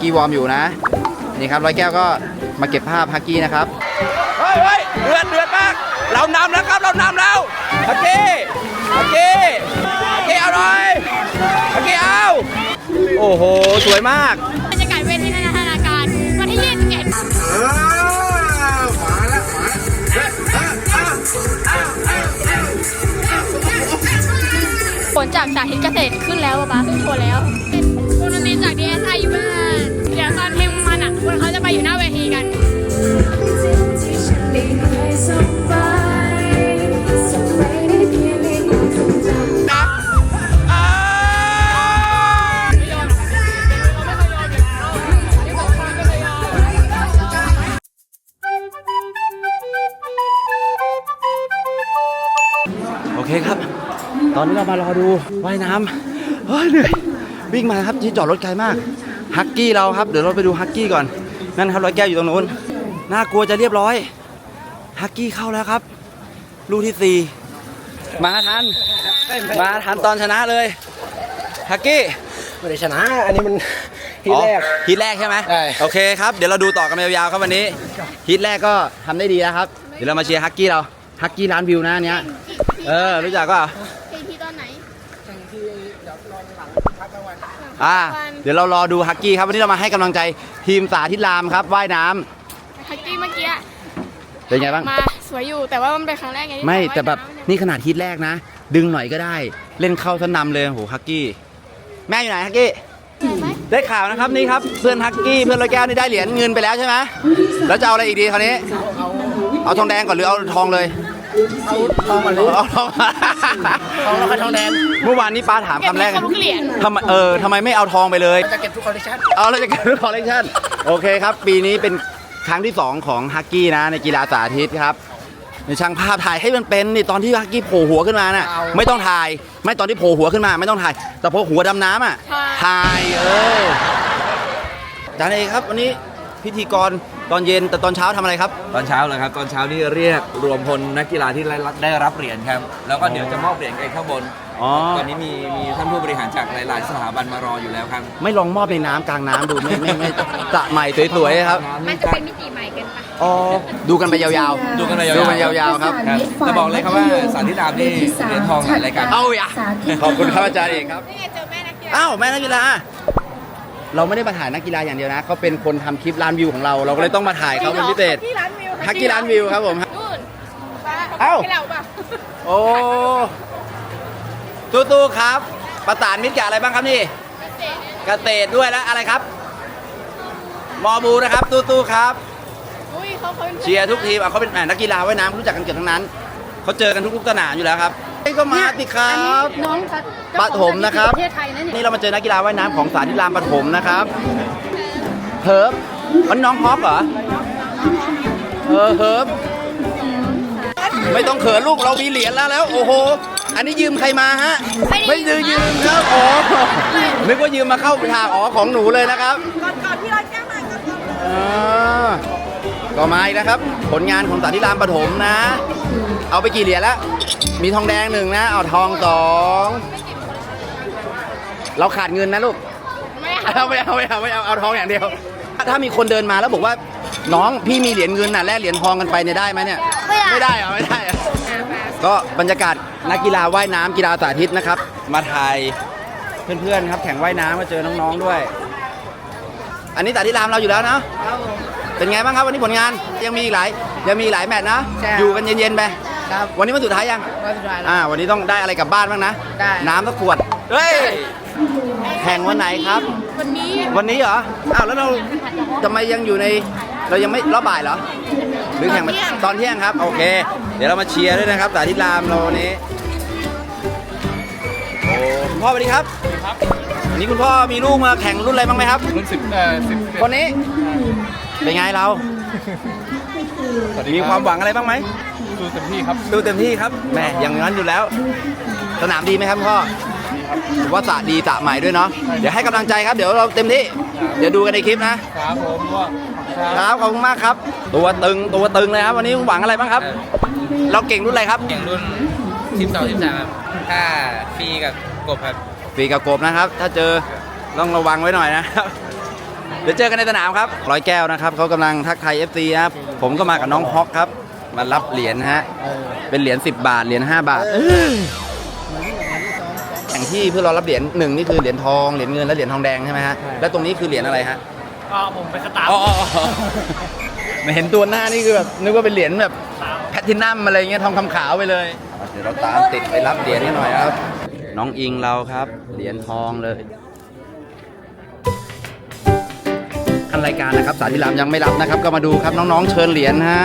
กี้วอร์มอยู่นะ นี่ครับร้อยแก้วก็มาเก็บภาพฮักกี้นะครับ เฮ้ยเฮ้ยเดือดเดือดมาก เรานำแล้วครับ เรานำแล้วฮักกี้ฮักกี้ฮักกี้เอาหน่อยฮักกี้เอา โอ้โห สวยมาก บรรยากาศเวทีนานาการวันที่21ผลจากสาธิตเกษตรขึ้นแล้วป๊าป๊าขึ้นโชว์แล้วเป็นวงดนตรีจาก DSI อยู่บ้าน ไปอยู่หน้าเวทีกันนะโอเคครับ ตอนนี้เรามารอดูว่ายน้ำเฮ้ยเหนื่อยวิ่งมาครับที่จอดรถไกลมาก ฮักกี้เราครับ เดี๋ยวเราไปดูฮักกี้ก่อน นั่นครับร้อยแก้วอยู่ตรงนู้น น่ากลัวจะเรียบร้อย ฮักกี้เข้าแล้วครับ ลูกที่สี่มาทัน มาทันตอนชนะเลย ฮักกี้ไม่ได้ชนะ อันนี้มันทีแรกอ๋อฮีทแรกใช่ไหมใช่โอเคครับ เดี๋ยวเราดูต่อกันไปยาวๆครับวันนี้ฮีทแรกก็ทำได้ดีแล้วครับ เดี๋ยวเรามาเชียร์ฮักกี้เรา ฮักกี้ร้านวิวนะอันเนี้ย เออ รู้จักก็ เพลงที่ตอนไหน อ่าเดี๋ยวเรารอดูฮักกี้ครับวันนี้เรามาให้กำลังใจทีมสาธิตรามครับว่ายน้ำฮักกี้เมื่อกี้อะเป็นไงบ้าง มาสวยอยู่แต่ว่ามันเป็นครั้งแรกไงที่ไม่เขาแต่แบบว่ายำนี่ขนาดฮีทแรกนะ ดึงหน่อยก็ได้ เล่นเข้าสนำเลยโหฮักกี้ แม่อยู่ไหนฮักกี้ ได้ข่าวนะครับนี่ครับเพื่อนฮักกี้เพื่อนร้อยแก้วนี่ได้เหรียญเงินไปแล้วใช่ไหมแล้วจะเอาอะไรอีกดีคราวนี้ เอาทองแดงก่อนหรือเอาทองเลย ทองมาเลยเอาทองทองแล้วก็ทองแดงเมื่อวานนี้ป้าถามคำแรกครบทุกเหรียญ ทำไมเออทำไมไม่เอาทองไปเลย จะเก็บทุกคอลเลคชันเอาแล้วจะเกิดคอลเลคชันโอเคครับ ปีนี้เป็นครั้งที่ 2 ของฮักกี้นะ ในกีฬาสาธิตครับ ในช่างภาพถ่ายให้มันเป็นนี่ตอนที่ฮักกี้โผล่หัวขึ้นมาน่ะไม่ต้องถ่าย ไม่ตอนที่โผล่หัวขึ้นมา ไม่ต้องถ่าย แต่พอหัวดำน้ำอะถ่ายเออจานเอกครับวันนี้ พิธีกรตอนเย็นแต่ตอนเช้าทำอะไรครับ ตอนเช้าเลยครับ ตอนเช้านี่เรียกรวมพลนักกีฬาที่ได้รับเหรียญครับแล้วก็เดี๋ยวจะมอบเหรียญกันข้างบนอ๋อ ตอนนี้มีมีท่านผู้บริหารจากหลาย ๆ สถาบันมารออยู่แล้วครับไม่ลองมอบในน้ำกลางน้ำดูไม่ไม่ไม่สระใหม่สวยๆครับมันจะเป็นมิติใหม่เกันไปอ๋อดูกันไปยาวๆ ดูกันไปยาวๆ ดูกันยาวๆครับ ครับจะบอกเลยครับว่าสาธิตรามนี่เหรียญทองหลายรายการ เอาอย่าขอบคุณครับอาจารย์เอกครับ นี่ไงเจอแม่นักกีฬา อ้าวแม่นักกีฬา เราไม่ได้มาถ่ายนักกีฬาอย่างเดียวนะเขาเป็นคนทำคลิปร้านวิวของเรา เราก็เลยต้องมาถ่ายเขาเป็นพิเศษ ที่ร้านวิวฮักกี้ร้านวิวครับผมนู่นป้าเอ้า ให้เราเปล่าโอ้ตู้ๆครับ ประสานมิตรกับอะไรบ้างครับนี่เกษตรด้วยแล้วอะไรครับ มอบูนะครับตู้ๆครับ อุ้ยเขาเขาเป็นเชียร์ทุกทีมอะเขาเป็นอะนักกีฬาว่ายน้ำรู้จักกันเกือบทั้งนั้น เขาเจอกันทุกๆสนามอยู่แล้วครับนี่ ก็มาติครับน้องปฐมนะครับประเทศไทยนั่นเนี่ยนี่เรามาเจอนักกีฬาว่ายน้ำของสาธิตรามปฐมนะครับเฮิร์บวันนน้องฮอปเหรอเออเฮิร์บไม่ต้องเขินลูกเรามีเหรียญแล้วแล้ว โอ้โห อันนี้ยืมใครมาฮะ ไม่ยืมยืมครับอ๋อนึกว่ายืมมาเข้าฉากอ๋อของหนูเลยนะครับก่อนก่อนที่เราแจ้งมาก็มาอีกนะครับ ผลงานของสาธิตรามปฐมนะ เอาไปกี่เหรียญแล้ว มีทองแดงหนึ่งนะ เอาทองสอง เราขาดเงินนะลูก ไม่ค่ะเอาไม่เอาไม่เอาไม่เอาเอาทองอย่างเดียว ถ้ามีคนเดินมาแล้วบอกว่า น้องพี่มีเหรียญเงินน่ะแลกเหรียญทองกันไปเนี่ยได้ไหมเนี่ย ไม่ได้เหรอไม่ได้เหรอก็บรรยากาศนักกีฬาว่ายน้ำกีฬาสาธิตนะครับ มาถ่ายเพื่อนๆครับแข่งว่ายน้ำมาเจอน้องๆด้วย อันนี้สาธิตรามเราอยู่แล้วเนาะเป็นไงบ้างครับวันนี้ผลงานยังมีอีกหลายยังมีอีกหลายแมตช์นะใช่อยู่กันเย็นๆไป ครับ วันนี้วันสุดท้ายยัง วันสุดท้ายแล้ว อ่า วันนี้ต้องได้อะไรกลับบ้านบ้างนะ ได้ น้ำสักขวด เฮ้ย แข่งวันไหนครับ วันนี้วันนี้เหรอ อ้าวแล้วเราทำไมยังอยู่ใน เรายังไม่รอบบ่ายเหรอ หรือแข่งมาตอนเที่ยงครับ โอเค เดี๋ยวเรามาเชียร์ด้วยนะครับสาธิตรามเราวันนี้ โอ้คุณพ่อสวัสดีครับวันนี้คุณพ่อมีลูกมาแข่งรุ่นอะไรบ้างไหมครับ รุ่นสิบเอ่อสิบคนนี้ เป็นไงเรามีความหวังอะไรบ้างไหม ดูเต็มที่ครับดูเต็มที่ครับแหม่อย่างนั้นอยู่แล้ว สนามดีไหมครับพ่อผมว่าสระดีสระใหม่ด้วยเนาะเดี๋ยวให้กำลังใจครับเดี๋ยวเราเต็มที่ เดี๋ยวดูกันในคลิปนะครับผมก็ครับขอบคุณมากครับ ตัวตึงตัวตึงเลยครับวันนี้หวังอะไรบ้างครับ เราเก่งรุ่นอะไรครับอย่างรุ่น12 13ครับถ้าฟรีกับกบครับฟรีกับกบนะครับ ถ้าเจอต้องระวังไว้หน่อยนะครับดี๋ยวเจอกันในสนามครับร้อยแก้วนะครับเขากำลังทักทาย FC ครับผมก็มากับน้องฮอกครับ มารับเหรียญฮะเป็นเหรียญ10 บาท เหรียญ5บาทแข่งที่เพื่อรอรับเหรียญหนึ่งนี่คือเหรียญทอง เหรียญเงิน และเหรียญทองแดงใช่ไหมฮะแล้วตรงนี้คือเหรียญอะไรฮะอ๋อผมเป็นสตาฟอ๋ออ๋ออ๋อไม่เห็นตัวหน้านี่คือแบบนึกว่าเป็นเหรียญแบบแพทตินัมอะไรเงี้ยทองคำขาวไปเลย เดี๋ยวเราตามติดไปรับเหรียญกันหน่อยครับ น้องอิงเราครับ เหรียญทองเลยขั้นรายการนะครับสาธิรามยังไม่รับนะครับ ก็มาดูครับน้องๆเชิญเหรียญฮะ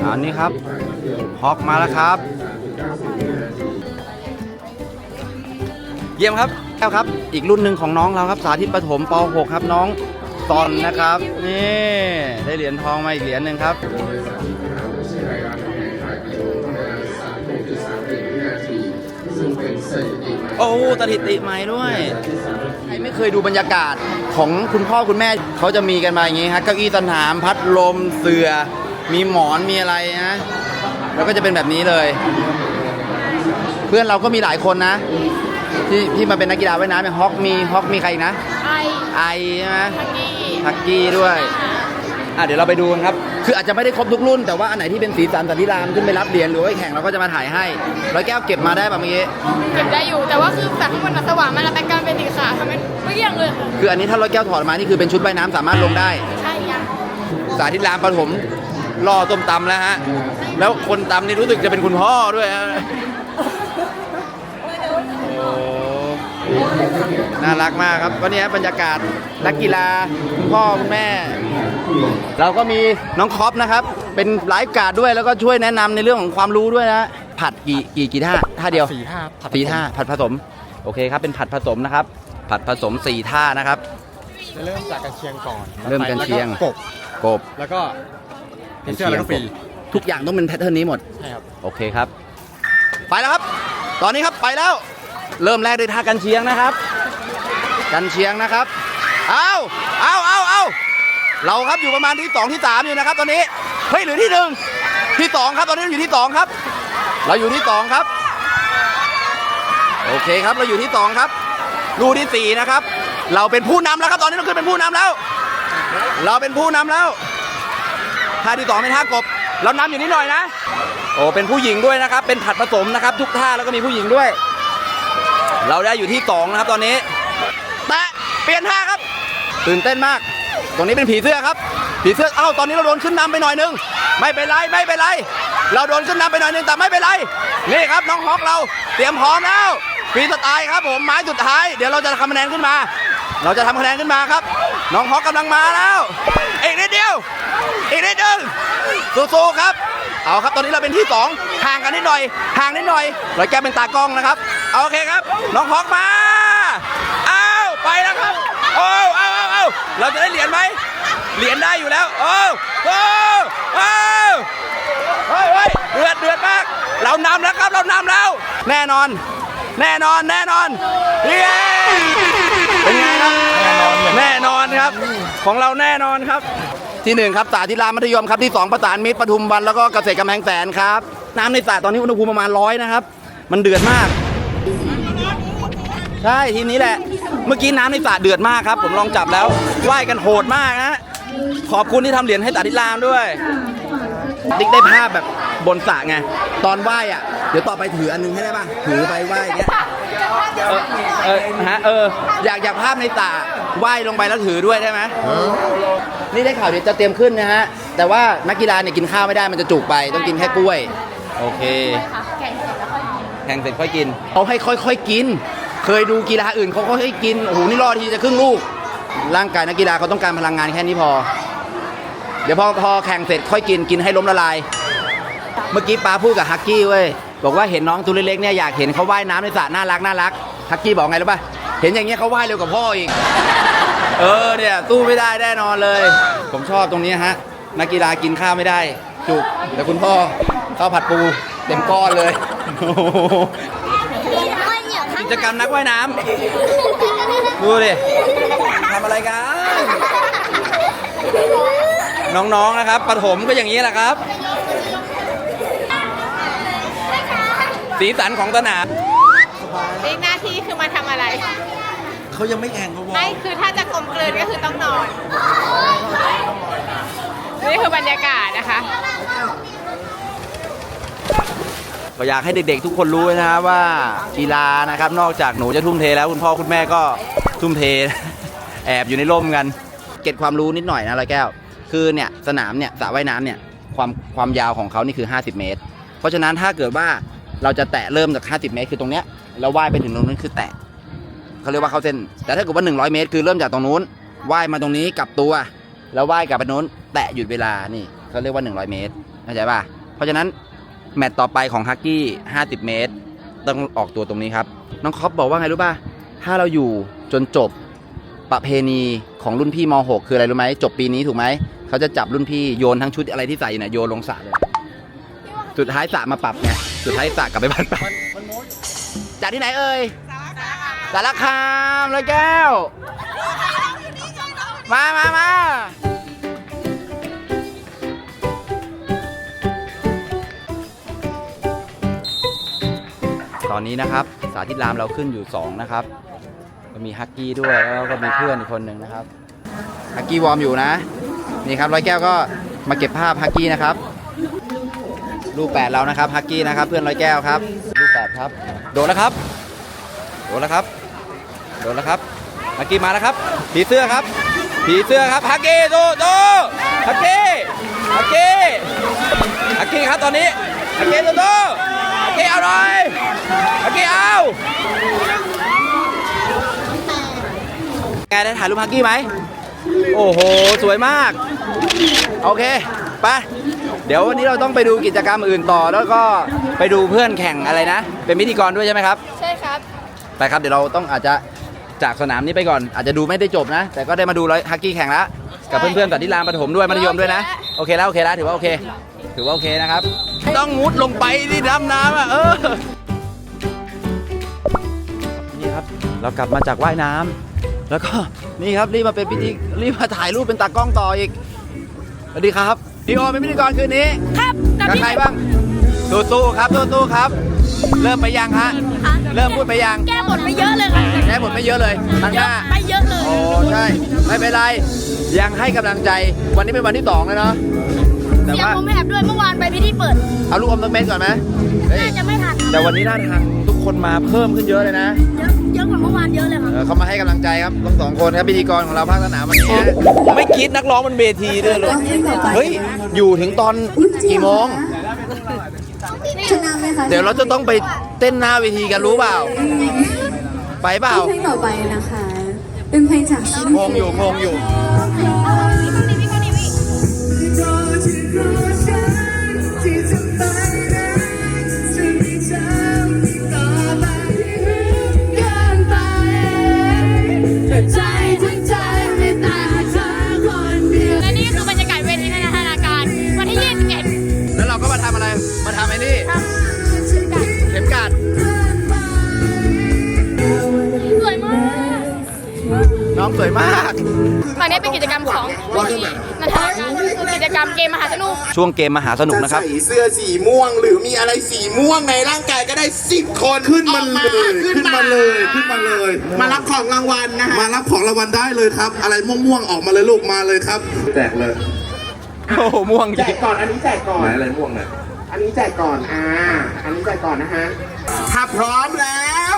อันนี้ครับฮอกมาแล้วครับ เยี่ยมครับแก้วครับ อีกรุ่นหนึ่งของน้องเราครับ สาธิตประถมป .6 ครับน้องซอนนะครับ นี่ได้เหรียญทองมาอีกเหรียญหนึ่งครับโอ้สถิติใหม่ด้วยใครไม่เคยดูบรรยากาศของคุณพ่อคุณแม่เขาจะมีกันมาอย่างงี้ฮะเก้าอี้สนามพัดลมเสือ มีหมอนมีอะไรนะแล้วก็จะเป็นแบบนี้เลย เพื่อนเราก็มีหลายคนนะ ที่ที่มาเป็นนักกีฬาว่ายน้ำอย่างฮอกมีฮอกมีใครอีกนะไอไอใช่ไหมทักกี้ทักกี้ด้วยอะเดี๋ยวเราไปดูกันครับ คืออาจจะไม่ได้ครบทุกรุ่น แต่ว่าอันไหนที่เป็นสีสันสันติรามขึ้นไปรับเหรียญหรือว่าไปแข่งเราก็จะมาถ่ายให้ร้อยแก้วเก็บมาได้ป่ะเมื่อกี้เก็บได้อยู่แต่ว่าคือจากข้างบนมันสว่างมันแล้วแบ็คกราวด์เป็นสีขาวทำให้ไม่เกี่ยงเลยค่ะคืออันนี้ถ้าร้อยแก้วถอดออกมานี่คือเป็นชุดว่ายน้ำสามารถลงได้ ใช่ยังสาธิตรามปฐม ล่อต้มตำแล้วฮะ แล้วคนตำนี่รู้สึกจะเป็นคุณพ่อด้วยฮะโอ้น่ารักมากครับก็เนี่ยบรรยากาศนักกีฬาคุณพ่อคุณแม่ เราก็มีน้องคอปนะครับ เป็นไลฟ์การ์ดด้วยแล้วก็ช่วยแนะนำในเรื่องของความรู้ด้วยนะผัดกี่กี่กี่ท่าท่าเดียวสี่ท่าผัดสี่ท่าผัดผสม โอเคครับเป็นผัดผสมนะครับ ผัดผสมสี่ท่านะครับ จะเริ่มจากกันเชียงก่อนเริ่มกันเชียงแล้วก็กบ กบ แล้วก็ เพนเชอร์แล้วก็ฟรี ทุกอย่างต้องเป็นแพทเทิร์นนี้หมด ใช่ครับ โอเคครับ ไปแล้วครับ ตอนนี้ครับไปแล้ว เริ่มแรกด้วยท่ากันเชียงนะครับ กันเชียงนะครับ เอาเอาเอาเอาเราครับอยู่ประมาณที่สองที่สามอยู่นะครับ ตอนนี้ เฮ้ยหรือที่หนึ่งที่สองครับ ตอนนี้เราอยู่ที่สองครับ เราอยู่ที่สองครับ โอเคครับ เราอยู่ที่สองครับรูที่สี่นะครับ เราเป็นผู้นำแล้วครับ ตอนนี้เราขึ้นเป็นผู้นำแล้ว เราเป็นผู้นำแล้ว ท่าที่สองเป็นท่ากบเรานำอยู่นิดหน่อยนะ โอ้เป็นผู้หญิงด้วยนะครับ เป็นผัดผสมนะครับ ทุกท่าแล้วก็มีผู้หญิงด้วย เราได้อยู่ที่สองนะครับตอนนี้แตะเปลี่ยนท่าครับ ตื่นเต้นมาก ตรงนี้เป็นผีเสื้อครับ ผีเสื้อเอ้าตอนนี้เราโดนขึ้นนำไปหน่อยนึงไม่เป็นไรไม่เป็นไร เราโดนขึ้นนำไปหน่อยนึงแต่ไม่เป็นไรนี่ครับน้องฮอกเราเตรียมพร้อมแล้วฟรีสไตล์ครับผมไม้สุดท้ายเดี๋ยวเราจะทำคะแนนขึ้นมา เราจะทำคะแนนขึ้นมาครับ น้องฮอกกำลังมาแล้วอีกนิด วอีกนิดนึงสู้ๆครับเอาครับตอนนี้เราเป็นที่สองห่างกันนิดหน่อย ห่างนิดหน่อยร้อยแก้เป็นตากล้องนะครับเอาโอเคครับ น้องฮอกมาเอาไปแล้วครับโอ้เอาเอาเอาเราจะได้เหรียญไหมเหรียญได้อยู่แล้วโอ้โอ้โอ้เฮ้ยเฮ้ยเดือดเดือดมาก เรานำแล้วครับเรานำแล้ว แน่นอน แน่นอนแน่นอนเย้เป็นไงครับแน่นอนครับของเราแน่นอนครับ ที่หนึ่งครับสาธิรามมัธยมครับที่สองประสานมิตรปทุมวันแล้วก็เกษตรกำแพงแสนครับ น้ำในสระตอนนี้อุณหภูมิประมาณร้อยนะครับ มันเดือดมาก ใช่ทีนี้แหละ เมื่อกี้น้ำในสระเดือดมากครับ ผมลองจับแล้วว่ายกันโหดมากนะขอบคุณที่ทำเหรียญให้สาธิรามด้วยติ๊กได้ภาพแบบบนสระไงตอนว่ายอะเดี๋ยวต่อไปถืออันนึงให้ได้ป่ะถือไปว่ายอย่างเงี้ยเออเออฮะเอออยากอยากภาพในสระว่ายลงไปแล้วถือด้วยได้ไหม นี่ได้ข่าวเดี๋ยวจะเตรียมขึ้นนะฮะ แต่ว่านักกีฬาเนี่ยกินข้าวไม่ได้มันจะจุกไป ต้องกินแค่กล้วย โอเคแข่งเสร็จค่อยกินเขาให้ค่อยๆกิน เคยดูกีฬาอื่นเขาค่อยๆกิน โอ้โห นี่รอทีจะครึ่งลูก ร่างกายนักกีฬาเขาต้องการพลังงานแค่นี้พอ เดี๋ยวพอพอแข่งเสร็จค่อยกิน กินให้ล้มละลาย เมื่อกี้ป้าพูดกับฮักกี้เว้ย บอกว่าเห็นน้องตัวเล็กๆเนี่ยอยากเห็นเขาว่ายน้ำในสระน่ารักน่ารัก ฮักกี้บอกไงรู้ป่ะ เห็นอย่างเงี้ยเขาว่ายเร็วกว่าพ่ออีก เออเนี่ยสู้ไม่ได้แน่นอนเลย ผมชอบตรงนี้ฮะนักกีฬากินข้าวไม่ได้ จุกแต่คุณพ่อข้าวผัดปูเต็มก้อนเลยโอ้โหกิจกรรมนักว่ายน้ำดูดิทำอะไรกันน้องๆนะครับปฐมก็อย่างนี้แหละครับสีสันของสนามอีกหน้าที่คือมาทำอะไร เขายังไม่แข่งเขาบอกไม่คือถ้าจะกลมกลืนก็คือต้องนอน นี่คือบรรยากาศนะคะ ก็อยากให้เด็กๆ ทุกคนรู้ไว้นะครับว่ากีฬานะครับ นอกจากหนูจะทุ่มเทแล้วคุณพ่อคุณแม่ก็ทุ่มเท แอบอยู่ในร่มกัน เก็ตความรู้นิดหน่อยนะร้อยแก้ว คือเนี่ยสนามเนี่ยสระว่ายน้ำเนี่ยความความยาวของเขานี่คือ 50 เมตร เพราะฉะนั้นถ้าเกิดว่าเราจะแตะเริ่มจาก 50 เมตร คือตรงเนี้ยแล้วว่ายไปถึงตรงนั้นคือแตะ เขาเรียกว่าเข้าเส้น แต่ถ้าเกิดว่า 100 เมตร คือเริ่มจากตรงนู้นว่ายมาตรงนี้กลับตัว แล้วว่ายกลับไปนู้น แตะหยุดเวลานี่เขาเรียกว่า 100 เมตรเข้าใจป่ะเพราะฉะนั้นแมตต์ต่อไปของฮักกี้ 50 เมตร ต้องออกตัวตรงนี้ครับ น้องคอปบอกว่าไงรู้ป่ะถ้าเราอยู่จนจบประเพณีของรุ่นพี่ม .6 คืออะไรรู้ไหมจบปีนี้ถูกไหมเขาจะจับรุ่นพี่โยนทั้งชุดอะไรที่ใส่เนี่ยโยนลงสระเลยสุดท้ายสระมาปรับไงสุดท้ายสระกลับไปบ้านปรับจากที่ไหนเอ่ย สารคามเลยแก้ว มามามาตอนนี้นะครับ สาธิตรามเราขึ้นอยู่ 2 นะครับ ก็มีฮักกี้ด้วยแล้วก็มีเพื่อนอีกคนหนึ่งนะครับฮักกี้วอร์มอยู่นะ นี่ครับร้อยแก้วก็มาเก็บภาพฮักกี้นะครับรูปแปดเรานะครับฮักกี้นะครับ เพื่อนร้อยแก้วครับรูปแปดครับ โดนแล้วครับ โดนแล้วครับ โดนแล้วครับฮักกี้มาแล้วครับ ผีเสื้อครับ ผีเสื้อครับฮักกี้โตโตฮักกี้ฮักกี้ฮักกี้ครับตอนนี้ฮักกี้โตโตฮักกี้เอาหน่อยฮักกี้เอาไงได้ถ่ายรูปฮักกี้ไหมโอ้โห สวยมาก โอเค ไป เดี๋ยววันนี้เราต้องไปดูกิจกรรมอื่นต่อ แล้วก็ไปดูเพื่อนแข่งอะไรนะ เป็นพิธีกรด้วยใช่ไหมครับ ใช่ครับ ไปครับ เดี๋ยวเราต้องอาจจะ จากสนามนี้ไปก่อนอาจจะดูไม่ได้จบนะ แต่ก็ได้มาดูร้อยฮักกี้แข่งแล้วกับเพื่อนๆสัตว์ที่รามประถมด้วยมัธยมด้วยนะ โอเคแล้วโอเคแล้วถือว่าโอเค ถือว่าโอเคนะครับ ต้องมุดลงไปที่ดำน้ำอะเออนี่ครับเรากลับมาจากว่ายน้ำแล้วก็นี่ครับรีบมาเป็นพิธีรีบมาถ่ายรูปเป็นตากล้องต่ออีกสวัสดีครับพี่โอเป็นพิธีกรคืนนี้ ครับกับกับพี่ใครบ้างตู้ๆครับตู้ๆครับ เริ่มไปยังฮะเริ่มพูดไปยัง แก้บทไปเยอะเลยค่ะแก้บทไม่เยอะเลยทางหน้า ไปเยอะเลย โอ้ใช่ ไม่เป็นไร ยังให้กำลังใจ วันนี้เป็นวันที่สองแล้วเนาะ แต่เสียงว่า ผมแอบด้วยเมื่อวานไปพิธีเปิด เอาลูกอมน้ำเม็ดก่อนไหมเฮ้ยน่าจะไม่ทันแต่วันนี้น่าทางทุกคนมาเพิ่มขึ้นเยอะเลยนะ เยอะเยอะกว่าเมื่อวานเยอะเลยค่ะ เออเขามาให้กำลังใจครับทั้งสองคนครับพิธีกรของเราภาคสนามวันนี้นะไม่คิดนักร้องมันเวทีด้วยหรอเฮ้ย อยู่ถึงตอนกี่โมง ชนะไหมคะเดี๋ยวเราจะต้องไปเต้นหน้าเวทีกันรู้เปล่า ไปเปล่า เพลงต่อไปนะคะ เป็นเพลงจากซิงงงอยู่งงอยู่ ช่วงเกมมหาสนุกนะครับ ใส่เสื้อสีม่วงหรือมีอะไรสีม่วงในร่างกายก็ได้สิบคนขึ้นมาเลยขึ้นมาเลยขึ้นมาเลย มารับของรางวัลนะมารับของรางวัลได้เลยครับ อะไรม่วงๆออกมาเลยลูกมาเลยครับแจกเลยโอ้โหม่วงจแจริกงก่อนอันนี้แจกก่อนไหนอะไรม่วงเนี่ยอันนี้แจกก่อนอ่าอันนี้แจกก่อนนะฮะถ้าพร้อมแล้ว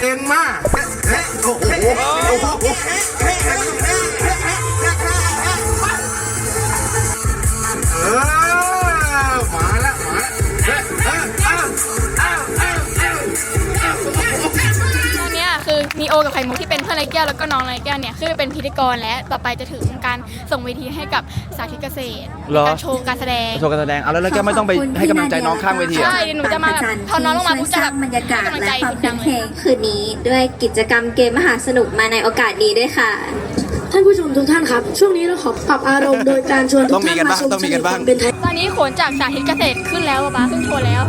เอ็นมาเฮ้โอ้โหโอ้โห มาแล้วมาแล้วตอนเนี้ยคือมีโอกับไข่มุกที่เป็นเพื่อนไรแก้วแล้วก็น้องไรแก้วเนี่ยขึ้นไปเป็นพิธีกรและต่อไปจะถึงการส่งเวทีให้กับสาธิตเกษตรเหรอ การโชว์การแสดง โชว์การแสดงเอาแล้วแล้วแกไม่ต้องไปให้กำลังใจน้องข้างเวทีเหรอ ใช่เดี๋ยวหนูจะมาแบบพอน้องลงมาปุ๊บจะแบบบรรยากาศให้กำลังและใจความเพย่างลเลยงคืนนี้ ด้วยกิจกรรมเกมมหาสนุกมาในโอกาสนี้ด้วยค่ะ ท่านผู้ชมทุกท่านครับ ช่วงนี้เราขอปรับอารมณ์โดยการชวนทุต้อกงมีท่านกันมาบ้างชมต้องมีกันบ้างความเป็นไทยตอนนี้ขนจากสาธิตเกษตรขึ้นแล้วอะป๊าขึ้นโชว์แล้ว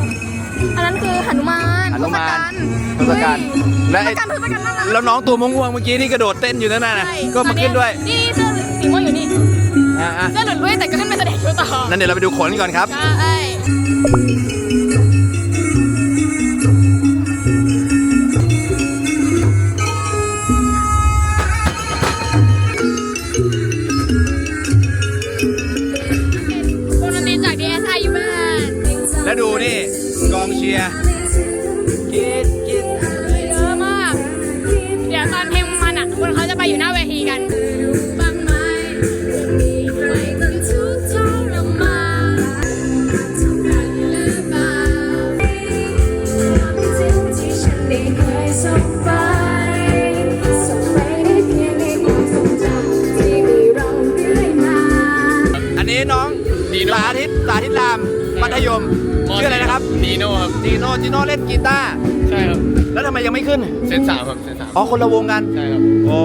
อันนั้นคือหนุมานหนุมานทศกัณฐ์และเฮ้ไอ้ยทศกัณฐ์ทศกัณฐ์น่ารักแล้วน้องตัวม่วงๆเมื่อกี้ที่กระโดดเต้นอยู่นั่นน่ะใช่ก็มาขึ้นด้วย นี่เสื้อสีม่วงอยู่นี่อะอะเสื้อหลุดด้วยแต่ก็ขึ้นไปแสดงโชว์ต่อนั่นเดี๋ยวเราไปดูขนก่อนครับใช่ชี อันนี้น้องสาธิตสาธิตรามมัธยมชื่ออะไรนะครับดีโน่ครับ จีโน่จีโน่เล่นกีตาร์ใช่ครับ แล้วทำไมยังไม่ขึ้นเซนสามครับ เซนสามอ๋อคนละวงกันใช่ครับโอ้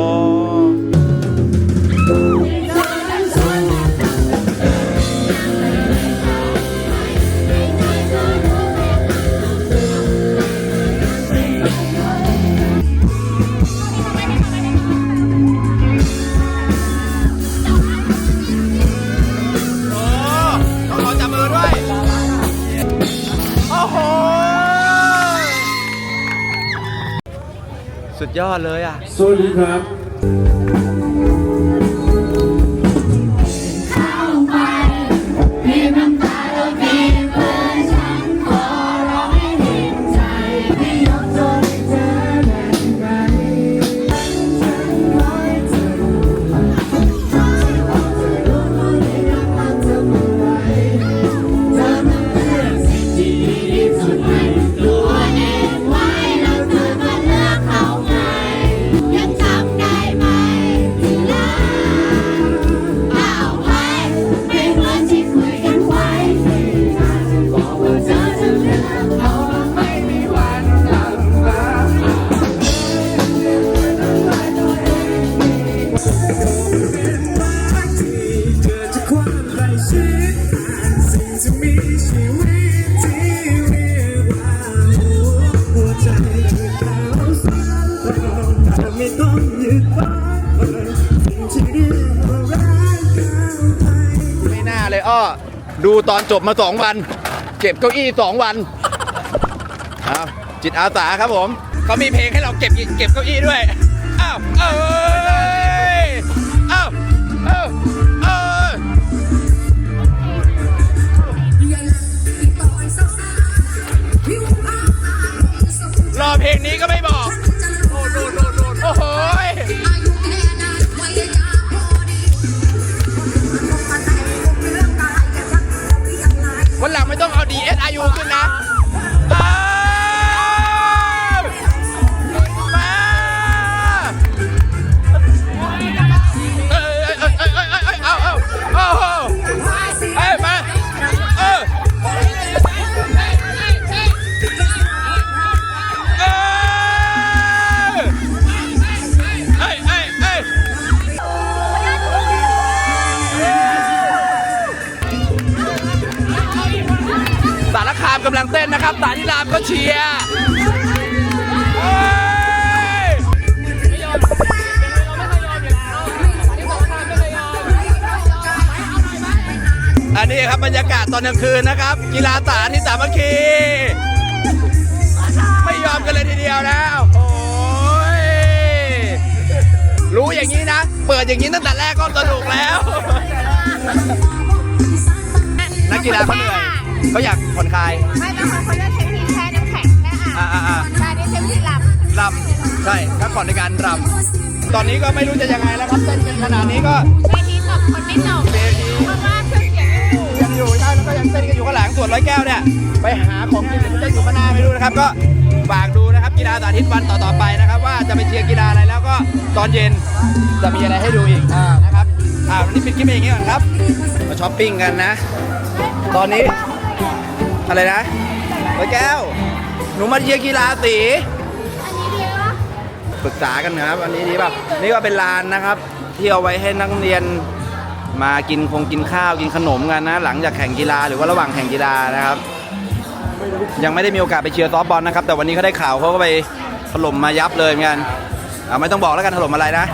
สุดยอดเลยอะสวัสดีครับ ดูตอนจบมาสองวัน เก็บเก้าอี้สองวันจิตอาสาครับผมเขามีเพลงให้เราเก็บเก็บเก้าอี้ด้วยอ้าวเอ้ยอ้าวเอ้ยรอเพลงนี้ก็ไม่บอก วันหลังไม่ต้องเอา DSIU ขึ้นนะ อนกลางคืนนะครับ กีฬาสาธิตสามัคคีไม่ยอมกันเลยทีเดียวนะโอ้ยรู้อย่างนี้นะ เปิดอย่างนี้ตั้งแต่แรกก็สนุกแล้ว นักกีฬาเขาเหนื่อยเขาอยากผ่อนคลายไม่บางคนเขาเลือกเทคนิคแช่น้ำแข็งแช่อ่างอ่าอ่าอ่าแต่อันนี้เทคนิคหลับรำใช่พักผ่อนในการรำตอนนี้ก็ไม่รู้จะยังไงแล้วครับเต้นกันขนาดนี้ก็เวทีตบคนไม่ตบเวที เพราะว่าเครื่อ ยู่ใช่แล้วก็ยังเต้นกันอยู่ข้างหลังส่วนร้อยแก้วเนี่ยไปหาของกินหรือเต้นอยู่ข้างหน้าไม่รู้นะครับ ก็ฝากดูนะครับกีฬาสาธิตวันต่อๆไปนะครับ ว่าจะไปเชียร์กีฬาอะไรแล้วก็ตอนเย็นจะมีอะไรให้ดูอีกนะครับอ่าวันนี้ปิดคลิปเอย่างนี้ก่อนครับมาช้อปปิ้งกันนะ ตอนนี้อะไรนะร้อยแก้ว หนูมาเชียร์กีฬาสีอันนี้ดีปะปรึกษากันนะครับอันนี้ดีป่ะนี่ก็เป็นลานนะครับ ที่เอาไว้ให้นักเรียน มากินคงกินข้าวกินขนมกันนะ หลังจากแข่งกีฬาหรือว่าระหว่างแข่งกีฬานะครับ ยังไม่ได้มีโอกาสไปเชียร์ซอฟบอลนะครับ แต่วันนี้เขาได้ข่าวเขาก็ไปถล่มมายับเลยเหมือนกันไม่ต้องบอกแล้วกันถล่มอะไรนะ